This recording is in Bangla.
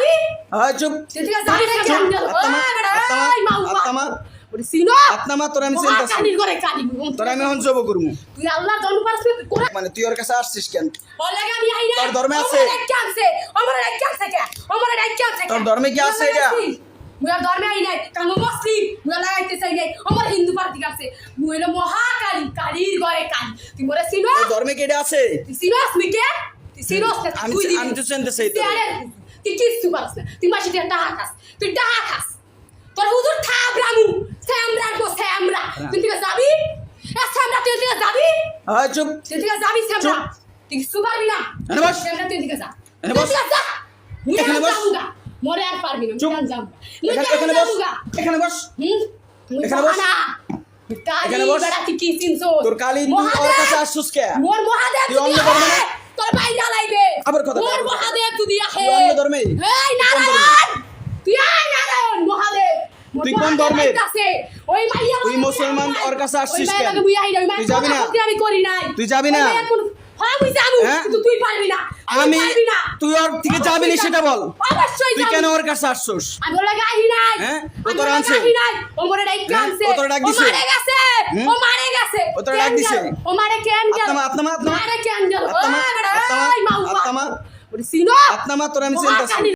যাবি হয় চুপ। তুই থেকে যাবি না কেন আত্মা আত্মা ওই মাউ আত্মা। ওরে সিনো আত্মা তোর আমি মহা চিন্তাছি। করে কানি তোর আমি হন জব করমু। তুই আল্লাহ জন পারছ মানে তুই ওর কাছে আসছিস কেন? বলে আমি আই না তোর ধর্মে আছে? আছে আমার এক আছে কে? আমার আছে তোর ধর্মে কি আছে এটা? মুই ধর্মে আই নাই কারণ মুসলিম। মুই লাগাইতে চাই নাই। আমার হিন্দু পার্টি আছে। মহাকালী কালীর ঘরে কালী। তুই মরে সিনো? তোর ধর্মে কি আছে? তুই আমি আমি তো চিনতে চাই তুই কিচ্ছু পারছ না। তুই মাসি টাকা খাস। তুই টাকা খাস। তোর হুজুর থাপ রামু স্যামরা গো স্যামরা তুই থেকে যাবি? স্যামরা তুই থেকে যাবি? হয় চুপ। তুই থেকে যাবি স্যামরা। তুই কিছু পারবি না। এনে বস। স্যামরা তুই থেকে যা। তুই বস। যা। এখানে আর বস। মরে আর পারবি না। চুপ। আর মুই এখানে আর বস। এখানে বস। হুম? এখানে বস। এখানে বস। তুই কি চিনছ তোর কালী ওর কাছে আসছিস কে? মোর মহাদেব তুই অন্য ধর্মে না? তোর বাইরা লাইবে। আবার কথা মোর বল। মহাদেব তুই দিয়া হে তুই অন্য ধর্মে? এই কোন নারায়ণ তুই আয় নারায়ণ মহাদেব মোর তুই কোন মহাদেব ধর্মে? আইতাছে। ওই মাইয়া তুই মুসলমান, ওর কাছে আসছিস কেন? তুই যাবি না? আমি করি নাই। তুই যাবি না? হ্যাঁ আমি তুই ওর থেকে যাবি না সেটা বল। তুই কেন ওর কাছে আসছিস? আমি ওরা গাহি নাই। হ্যাঁ? ও তোর আনছে? ও মরে ডাক হ্যাঁ? আনছে। ও তোর ডাক দিছে? মারে গেছে। ও মারে গেছে। ও তোর ডাক দিছে? ও মারে কেন গেল আত্মা আত্মা আত্মা মারে কেন গেল আত্মা আত্মা আত্মা ওরে সিনো আত্মা তোর আমি মহাকালী